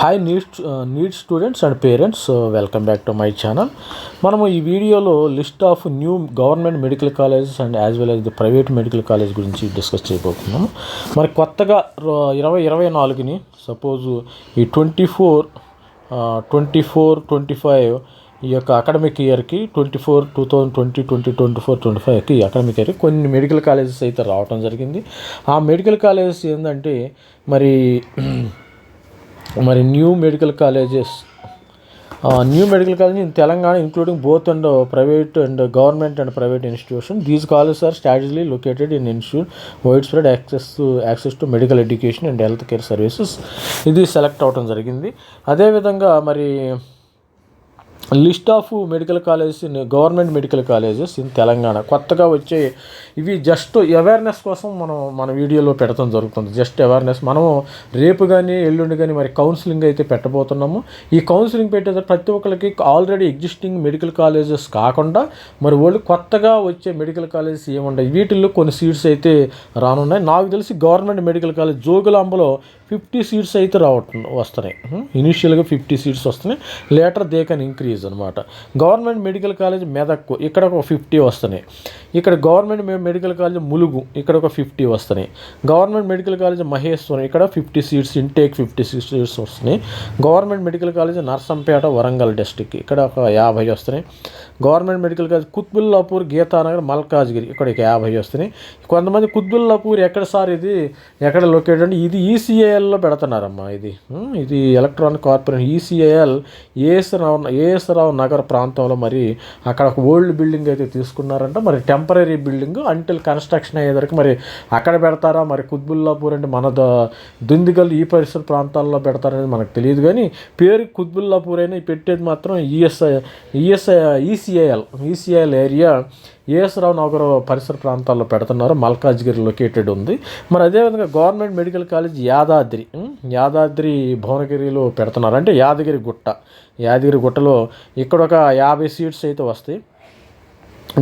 Hi NEET NEET students and parents welcome back to my channel మనము ఈ వీడియోలో list of new government medical colleges and as well as the private medical college గురించి discuss చేయబోతున్నాము మరి కొత్తగా ఇరవై ఇరవై నాలుగుని సపోజు ఈ twenty four twenty four twenty five ఈ యొక్క అకాడమిక్ ఇయర్కి twenty four two thousand twenty twenty twenty four twenty ఫైవ్కి అకాడమిక్ ఇయర్కి కొన్ని మెడికల్ కాలేజెస్ అయితే రావడం జరిగింది. ఆ మెడికల్ కాలేజెస్ ఏంటంటే మరి మరి new medical colleges new medical college in Telangana including both and private and government and private institution these colleges are strategically located in institute wide spread access access to medical education and health care services ఇది select అవడం జరిగింది. అదేవిధంగా మరి list of medical colleges in government medical colleges in Telangana. కొత్తగా వచ్చే ఇవి just awareness కోసం మనం మన వీడియోలో పెడతాం జరుగుతుంది. జస్ట్ అవేర్నెస్ మనము రేపు కానీ ఎల్లుండి కానీ మరి కౌన్సిలింగ్ అయితే పెట్టబోతున్నాము. ఈ కౌన్సిలింగ్ పెట్టేది ప్రతి ఒక్కరికి ఆల్రెడీ ఎగ్జిస్టింగ్ మెడికల్ కాలేజెస్ కాకుండా మరి వాళ్ళు కొత్తగా వచ్చే మెడికల్ కాలేజెస్ ఏముంటాయి వీటిల్లో కొన్ని సీట్స్ అయితే రానున్నాయి. నాకు తెలిసి గవర్నమెంట్ మెడికల్ కాలేజ్ జోగులాంబలో ఫిఫ్టీ సీట్స్ అయితే రావటం వస్తున్నాయి. ఇనిషియల్గా ఫిఫ్టీ సీట్స్ వస్తున్నాయి. లేటర్ దే కెన్ ఇంక్రీజ్ అనమాట గవర్నమెంట్ మెడికల్ కాలేజ్ మెదక్ ఇక్కడ ఒక ఫిఫ్టీ వస్తున్నాయి. ఇక్కడ గవర్నమెంట్ మెడికల్ కాలేజ్ ములుగు ఇక్కడ ఒక ఫిఫ్టీ వస్తున్నాయి. గవర్నమెంట్ మెడికల్ కాలేజ్ మహేశ్వరం ఇక్కడ fifty seats intake fifty six seats వస్తున్నాయి. Government medical college Narsampet Warangal district ఇక్కడ ఒక యాభై వస్తున్నాయి. Government medical college Quthbullapur Geetanagar Malkajgiri. ఇక్కడ ఒక యాభై వస్తున్నాయి. కొంతమంది కుత్బుల్లాపూర్ ఎక్కడ సార్ ఇది? ఎక్కడ లొకేట్ అంటే ఇది ఈసీఐఎల్లో పెడుతున్నారమ్మా ఇది. ఇది electronic corporation ECIL A S Rao A S Rao Nagar ప్రాంతంలో మరి అక్కడ ఒక ఓల్డ్ బిల్డింగ్ అయితే తీసుకున్నారంట. మరి టెంపరీ బిల్డింగ్ అంటిల్ కన్స్ట్రక్షన్ అయ్యేదరికి మరి అక్కడ పెడతారా? మరి కుత్బుల్లాపూర్ అంటే మన ద- దుందిగల్ ఈ పరిసర ప్రాంతాల్లో పెడతారనేది మనకు తెలియదు. కానీ పేరు కుత్బుల్లాపూర్ అయినా పెట్టేది మాత్రం ESI ESI EC ECIL ECIL area A S Rao Nagar పరిసర ప్రాంతాల్లో పెడుతున్నారు. మల్కాజ్గిరి లొకేటెడ్ ఉంది. మరి అదేవిధంగా government medical college Yadadri Yadadri భువనగిరిలో పెడుతున్నారు. అంటే యాదగిరి గుట్ట యాదగిరి గుట్టలో ఇక్కడ ఒక యాభై సీట్స్ అయితే వస్తాయి.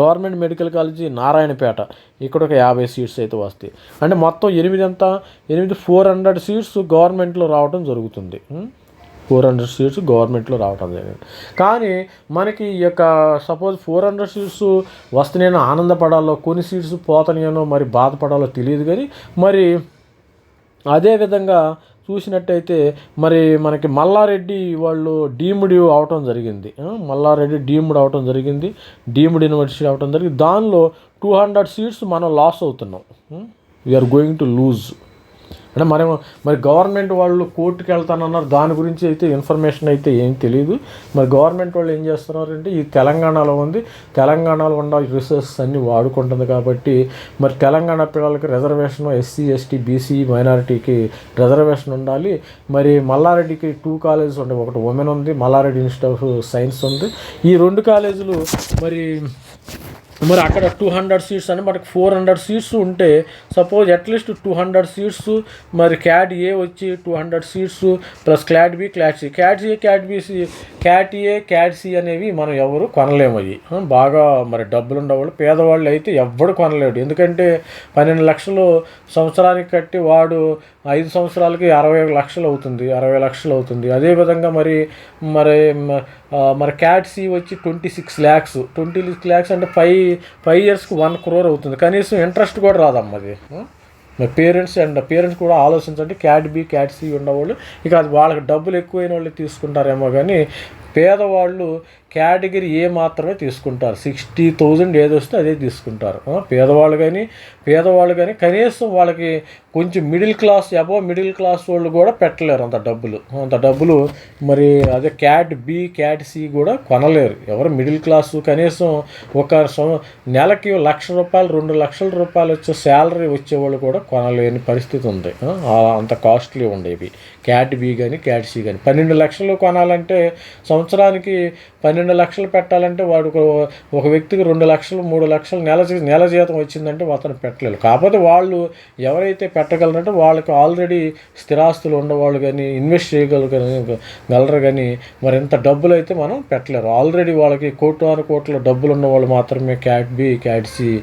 గవర్నమెంట్ మెడికల్ కాలేజీ నారాయణపేట ఇక్కడ ఒక యాభై సీట్స్ అయితే వస్తాయి. అంటే మొత్తం ఎనిమిది ఎంత? ఎనిమిది ఫోర్ హండ్రెడ్ సీట్స్ గవర్నమెంట్లో రావడం జరుగుతుంది. ఫోర్ హండ్రెడ్ సీట్స్ గవర్నమెంట్లో రావటం జరిగింది. కానీ మనకి ఈ యొక్క సపోజ్ ఫోర్ హండ్రెడ్ సీట్స్ వస్తున్నాయనో ఆనందపడాలో కొన్ని సీట్స్ పోతున్నాయనో మరి బాధపడాలో తెలియదు కానీ మరి అదేవిధంగా చూసినట్టయితే మరి మనకి మల్లారెడ్డి వాళ్ళు డీమ్డ్ అవటం జరిగింది. మల్లారెడ్డి డీమ్డ్ అవటం జరిగింది. డీమ్డ్ యూనివర్సిటీ అవటం జరిగింది. దానిలో టూ హండ్రెడ్ సీట్స్ మనం లాస్ అవుతున్నాం. వీఆర్ గోయింగ్ టు లూజ్ అంటే మనం మరి గవర్నమెంట్ వాళ్ళు కోర్టుకి వెళ్తానన్నారు దాని గురించి అయితే ఇన్ఫర్మేషన్ అయితే ఏం తెలియదు మరి గవర్నమెంట్ వాళ్ళు ఏం చేస్తున్నారంటే ఈ తెలంగాణలో ఉంది. తెలంగాణలో ఉన్న రిసోర్సెస్ అన్నీ వాడుకుంటుంది కాబట్టి మరి తెలంగాణ పిల్లలకి రిజర్వేషన్ ఎస్సీ ఎస్టీ బీసీ మైనారిటీకి రిజర్వేషన్ ఉండాలి. మరి మల్లారెడ్డికి టూ కాలేజెస్ ఉంటాయి ఒకటి ఉమెన్ ఉంది మల్లారెడ్డి ఇన్స్టిట్యూట్ ఆఫ్ సైన్స్ ఉంది. ఈ రెండు కాలేజీలు మరి మరి అక్కడ టూ హండ్రెడ్ సీట్స్ అని మనకి ఫోర్ హండ్రెడ్ సీట్స్ ఉంటే suppose at least two hundred seats మరి క్యాట్ ఏ వచ్చి two hundred seats plus clot B clot C. Cat A cat B C cat A cat C అనేవి మనం ఎవరు కొనలేము అవి. బాగా మరి డబ్బులు ఉండేవాళ్ళు పేదవాళ్ళు అయితే ఎవ్వడు కొనలేడు. ఎందుకంటే పన్నెండు లక్షలు సంవత్సరానికి కట్టి వాడు ఐదు సంవత్సరాలకి అరవై లక్షలు అవుతుంది అరవై లక్షలు అవుతుంది. అదేవిధంగా మరి మరి మరి క్యాట్ సి వచ్చి twenty six lakhs twenty six lakhs అంటే ఫైవ్ ఫైవ్ ఇయర్స్కి వన్ క్రోర్ అవుతుంది. కనీసం ఇంట్రెస్ట్ కూడా రాదమ్మా అది. మరి పేరెంట్స్ అండ్ పేరెంట్స్ కూడా ఆలోచించండి. క్యాట్ బి క్యాట్ సి ఉన్నవాళ్ళు ఇక అది వాళ్ళకి డబ్బులు ఎక్కువైన వాళ్ళు తీసుకుంటారేమో కానీ పేదవాళ్ళు కేటగిరీ ఏ మాత్రమే తీసుకుంటారు. సిక్స్టీ థౌజండ్ ఏది వస్తే అదే తీసుకుంటారు. పేదవాళ్ళు కానీ పేదవాళ్ళు కానీ కనీసం వాళ్ళకి కొంచెం మిడిల్ క్లాస్ అబో మిడిల్ క్లాస్ వాళ్ళు కూడా పెట్టలేరు అంత డబ్బులు. అంత డబ్బులు మరి అదే క్యాట్ బి క్యాట్ సి కూడా కొనలేరు. ఎవరు మిడిల్ క్లాస్ కనీసం ఒక నెలకి లక్ష రూపాయలు రెండు లక్షల రూపాయలు వచ్చే శాలరీ వచ్చేవాళ్ళు కూడా కొనలేని పరిస్థితి ఉంది. అంత కాస్ట్లీ ఉండేవి. క్యాట్ బి కానీ క్యాట్ సి కానీ పన్నెండు లక్షలు కొనాలంటే సంవత్సరానికి పన్నెండు లక్షలు పెట్టాలంటే వాడు ఒక- వ్యక్తికి రెండు లక్షలు మూడు లక్షలు నెల నెల జీతం వచ్చిందంటే అతను పెట్టలేరు కాకపోతే వాళ్ళు ఎవరైతే పెట్టగలరంటే వాళ్ళకి ఆల్రెడీ స్థిరాస్తులు ఉన్నవాళ్ళు కానీ ఇన్వెస్ట్ చేయగలరు గలరు కానీ మరి ఇంత డబ్బులు అయితే మనం పెట్టలేరు. ఆల్రెడీ వాళ్ళకి కోట్లాను కోట్ల డబ్బులు ఉన్న వాళ్ళు మాత్రమే క్యాట్ బి క్యాట్ సి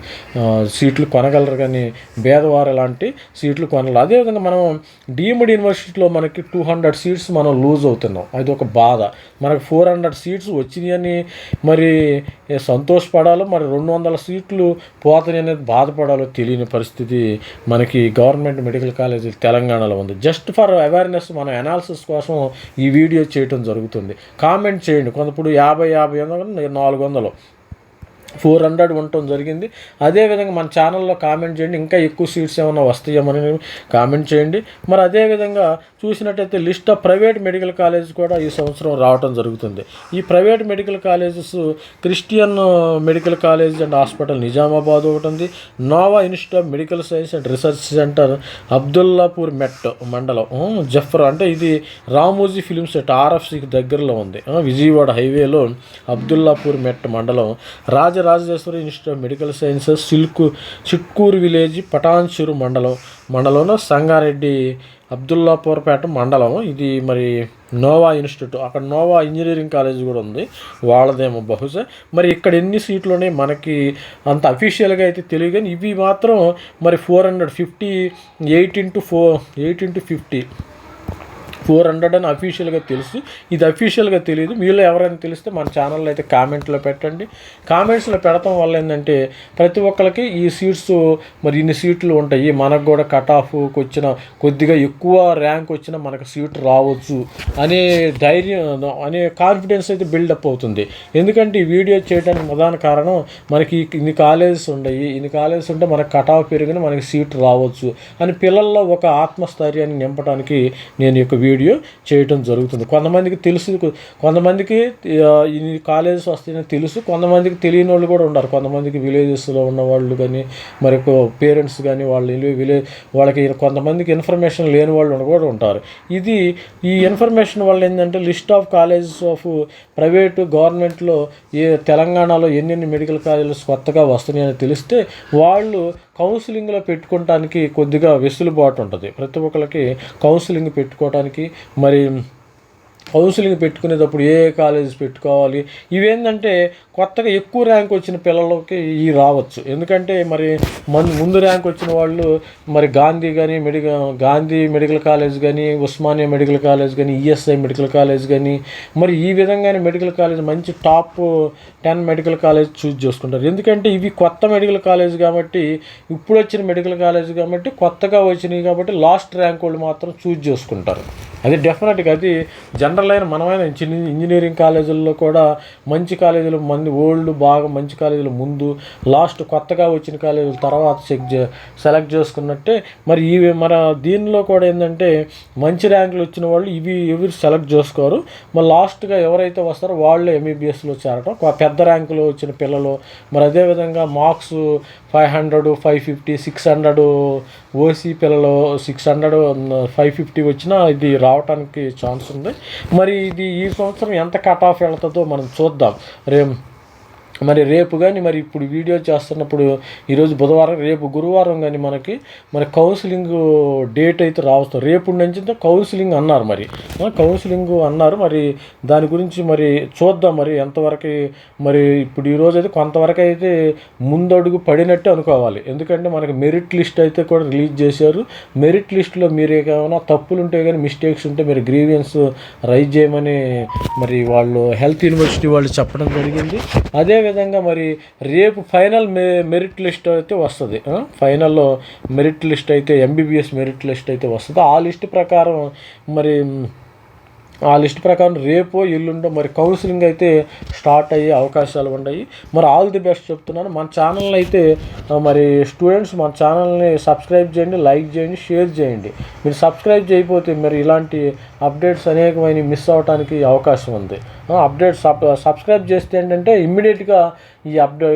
సీట్లు కొనగలరు కానీ భేదవారు లాంటి సీట్లు కొనలేరు. అదేవిధంగా మనం డీమ్డ్ యూనివర్సిటీలో మనకి టూ హండ్రెడ్ సీట్స్ మనం లూజ్ అవుతున్నాం. అది ఒక బాధ. మనకు ఫోర్ హండ్రెడ్ సీట్స్ అని మరి సంతోషపడాలో మరి రెండు వందల సీట్లు పోతాయి అనేది బాధపడాలో తెలియని పరిస్థితి మనకి గవర్నమెంట్ మెడికల్ కాలేజీ తెలంగాణలో ఉంది. జస్ట్ ఫర్ అవేర్నెస్ మనం అనాలిసిస్ కోసం ఈ వీడియో చేయటం జరుగుతుంది. కామెంట్ చేయండి. కొంతప్పుడు యాభై యాభై వందలు నాలుగు వందలు. ఫోర్ హండ్రెడ్ ఉండటం జరిగింది. అదేవిధంగా మన ఛానల్లో కామెంట్ చేయండి. ఇంకా ఎక్కువ సీట్స్ ఏమైనా వస్తాయేమని కామెంట్ చేయండి. మరి అదేవిధంగా చూసినట్టయితే list of private medical college కూడా ఈ సంవత్సరం రావటం జరుగుతుంది. ఈ private medical colleges Christian medical college and hospital Nizamabad ఒకటి ఉంది. Nova institute of medical science and research centre Abdullapur Met మండలం. జఫర్ అంటే ఇది రామోజీ ఫిలిం సెట్ ఆర్ఎఫ్సికి దగ్గరలో ఉంది. విజయవాడ హైవేలో అబ్దుల్లాపూర్ మెట్ మండలం Raja Rajarajeshwari institute of medical sciences silk చిక్కూరు village Patancheru మండలం మండలంలో సంగారెడ్డి అబ్దుల్లాపూర్పేట మండలం. ఇది మరి నోవా ఇన్స్టిట్యూట్. అక్కడ నోవా ఇంజనీరింగ్ కాలేజ్ కూడా ఉంది. వాళ్ళదేమో బహుశా. మరి ఇక్కడ ఎన్ని సీట్లు ఉన్నాయి మనకి అంత అఫీషియల్గా అయితే తెలియదు కానీ ఇవి మాత్రం మరి four hundred fifty eight into four eight into fifty four hundred అని అఫీషియల్గా తెలుసు. ఇది అఫీషియల్గా తెలియదు మీలో ఎవరైనా తెలిస్తే మన ఛానల్లో అయితే కామెంట్లో పెట్టండి. కామెంట్స్లో పెడతాం వల్ల ఏంటంటే ప్రతి ఒక్కరికి ఈ సీట్స్ మరి ఇన్ని సీట్లు ఉంటాయి. మనకు కూడా కట్ ఆఫ్కి వచ్చిన కొద్దిగా ఎక్కువ ర్యాంక్ వచ్చిన మనకు సీట్ రావచ్చు అనే ధైర్యం అనే కాన్ఫిడెన్స్ అయితే బిల్డప్ అవుతుంది. ఎందుకంటే ఈ వీడియో చేయడానికి ప్రధాన కారణం మనకి ఇన్ని కాలేజెస్ ఉన్నాయి ఇన్ని కాలేజెస్ ఉంటే మనకు కట్ ఆఫ్ పెరిగిన మనకి సీట్ రావచ్చు. అని పిల్లల్లో ఒక ఆత్మస్థైర్యాన్ని నింపడానికి నేను ఈ యొక్క వీడియో చేయటం జరుగుతుంది. కొంతమందికి తెలుసు కొంతమందికి ఇన్ని కాలేజెస్ వస్తాయని తెలుసు కొంతమందికి తెలియని వాళ్ళు కూడా ఉన్నారు. కొంతమందికి విలేజెస్లో ఉన్న వాళ్ళు కానీ మరి పేరెంట్స్ కానీ వాళ్ళు విలేజ్ వాళ్ళకి కొంతమందికి ఇన్ఫర్మేషన్ లేని వాళ్ళు కూడా ఉంటారు. ఇది ఈ ఇన్ఫర్మేషన్ వల్ల ఏంటంటే list of colleges of private గవర్నమెంట్లో ఏ తెలంగాణలో ఎన్నెన్ని మెడికల్ కాలేజెస్ కొత్తగా వస్తున్నాయని తెలిస్తే వాళ్ళు కౌన్సిలింగ్లో పెట్టుకోవటానికి కొద్దిగా వెసులుబాటు ఉంటుంది. ప్రతి ఒక్కరికి కౌన్సిలింగ్ పెట్టుకోవడానికి మరి కౌన్సిలింగ్ పెట్టుకునేటప్పుడు ఏ కాలేజ్ కాలేజెస్ పెట్టుకోవాలి? ఇవేంటంటే కొత్తగా ఎక్కువ ర్యాంక్ వచ్చిన పిల్లలకి ఇవి రావచ్చు. ఎందుకంటే మరి మన ముందు ర్యాంక్ వచ్చిన వాళ్ళు మరి గాంధీ కానీ మెడికల్ గాంధీ మెడికల్ కాలేజ్ కానీ ఉస్మానియా మెడికల్ కాలేజ్ కానీ ఈఎస్ఐ మెడికల్ కాలేజ్ కానీ మరి ఈ విధంగానే మెడికల్ కాలేజ్ మంచి top ten medical college choose చేసుకుంటారు. ఎందుకంటే ఇవి కొత్త మెడికల్ కాలేజ్ కాబట్టి ఇప్పుడు వచ్చిన మెడికల్ కాలేజ్ కాబట్టి కొత్తగా వచ్చినాయి కాబట్టి లాస్ట్ ర్యాంక్ వాళ్ళు మాత్రం చూజ్ చేసుకుంటారు. అది డెఫినెట్గా అది జనరల్ అయిన మనమైన ఇంజనీరింగ్ ఇంజనీరింగ్ కాలేజీల్లో కూడా మంచి కాలేజీలు మంది ఓల్డ్ బాగా మంచి కాలేజీలు ముందు లాస్ట్ కొత్తగా వచ్చిన కాలేజీలు తర్వాత చెక్ చే సెలెక్ట్ చేసుకున్నట్టే మరి ఇవి మన దీనిలో కూడా ఏంటంటే మంచి ర్యాంకులు వచ్చిన వాళ్ళు ఇవి ఎవరు సెలెక్ట్ చేసుకోరు. మరి లాస్ట్గా ఎవరైతే వస్తారో వాళ్ళు ఎంబీబీఎస్లో చేరటం. పెద్ద ర్యాంకులో వచ్చిన పిల్లలు మరి అదేవిధంగా marks five hundred five fifty six hundred OC పిల్లలు సిక్స్ హండ్రెడ్ ఫైవ్ ఫిఫ్టీ వచ్చినా ఇది రావడానికి ఛాన్స్ ఉంది. మరి ఇది ఈ సంవత్సరం ఎంత కట్ ఆఫ్ వెళ్తుందో మనం చూద్దాం. రేపు మరి రేపు కానీ మరి ఇప్పుడు వీడియో చేస్తున్నప్పుడు ఈరోజు బుధవారం రేపు గురువారం కానీ మనకి మరి కౌన్సిలింగ్ డేట్ అయితే రావచ్చు రేపు నుంచి కౌన్సిలింగ్ అన్నారు మరి. కౌన్సిలింగ్ అన్నారు మరి. దాని గురించి మరి చూద్దాం మరి ఎంతవరకు మరి ఇప్పుడు ఈరోజు అయితే కొంతవరకు అయితే ముందడుగు పడినట్టే అనుకోవాలి. ఎందుకంటే మనకి మెరిట్ లిస్ట్ అయితే కూడా రిలీజ్ చేశారు. మెరిట్ లిస్ట్లో మీరు ఏమైనా తప్పులు ఉంటే కానీ మిస్టేక్స్ ఉంటే మీరు గ్రీవియన్స్ రైజ్ చేయమని మరి వాళ్ళు హెల్త్ యూనివర్సిటీ వాళ్ళు చెప్పడం జరిగింది. అదే అదేవిధంగా మరి రేపు ఫైనల్ మె మెరిట్ లిస్ట్ అయితే వస్తుంది. ఫైనల్లో మెరిట్ లిస్ట్ అయితే ఎంబీబీఎస్ మెరిట్ లిస్ట్ అయితే వస్తుంది. ఆ లిస్ట్ ప్రకారం మరి ఆ లిస్ట్ ప్రకారం రేపో ఎల్లుండో మరి కౌన్సిలింగ్ అయితే స్టార్ట్ అయ్యే అవకాశాలు ఉన్నాయి. మరి ఆల్ ది బెస్ట్ చెప్తున్నాను. మన ఛానల్ అయితే మరి స్టూడెంట్స్ మన ఛానల్ని సబ్స్క్రైబ్ చేయండి లైక్ చేయండి షేర్ చేయండి. మీరు సబ్స్క్రైబ్ చేయకపోతే మరి ఇలాంటి అప్డేట్స్ అనేకమైన మిస్ అవడానికి అవకాశం ఉంది. అప్డేట్ సబ్ సబ్స్క్రైబ్ చేస్తే ఏంటంటే ఇమ్మీడియట్గా ఈ అప్డే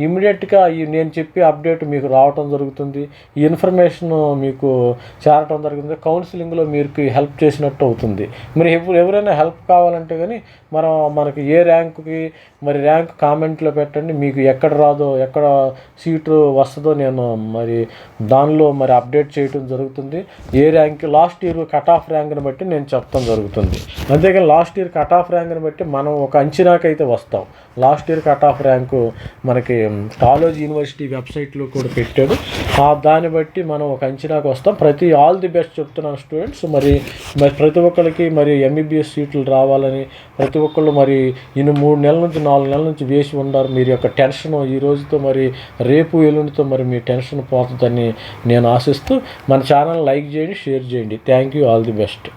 ఇమ్మీడియట్గా ఈ నేను చెప్పే అప్డేట్ మీకు రావటం జరుగుతుంది. ఈ ఇన్ఫర్మేషన్ మీకు చేరటం జరుగుతుంది. కౌన్సిలింగ్లో మీకు హెల్ప్ చేసినట్టు అవుతుంది. మరి ఎవ- ఎవరైనా హెల్ప్ కావాలంటే కానీ మనం మనకి ఏ ర్యాంకుకి మరి ర్యాంక్ కామెంట్లో పెట్టండి. మీకు ఎక్కడ రాదో ఎక్కడ సీటు వస్తుందో నేను మరి దానిలో మరి అప్డేట్ చేయటం జరుగుతుంది. ఏ rank last year cut off ర్యాంక్ని బట్టి నేను చెప్తాం జరుగుతుంది. అంతేకాని లాస్ట్ ఇయర్ కట్ ఆఫ్ ర్యాంక్ని బట్టి మనం ఒక అంచనాకైతే వస్తాం. Last year cut off rank మనకి కాలేజ్ యూనివర్సిటీ వెబ్సైట్లో కూడా పెట్టాడు ఆ దాన్ని బట్టి మనం ఒక అంచనాకు వస్తాం. ప్రతి ఆల్ ది బెస్ట్ చెప్తున్నాను స్టూడెంట్స్. మరి మరి ప్రతి ఒక్కరికి మరి ఎంబీబీఎస్ సీట్లు రావాలని ప్రతి ఒక్కళ్ళు మరి ఇన్ని మూడు నెలల నుంచి నాలుగు నెలల నుంచి వేసి ఉన్నారు. మీరు యొక్క టెన్షన్ ఈ రోజుతో మరి రేపు ఎల్లుండితో మరి మీ టెన్షన్ పోతుందని నేను ఆశిస్తూ మన ఛానల్ లైక్ చేయండి షేర్ చేయండి. Thank you. All the best.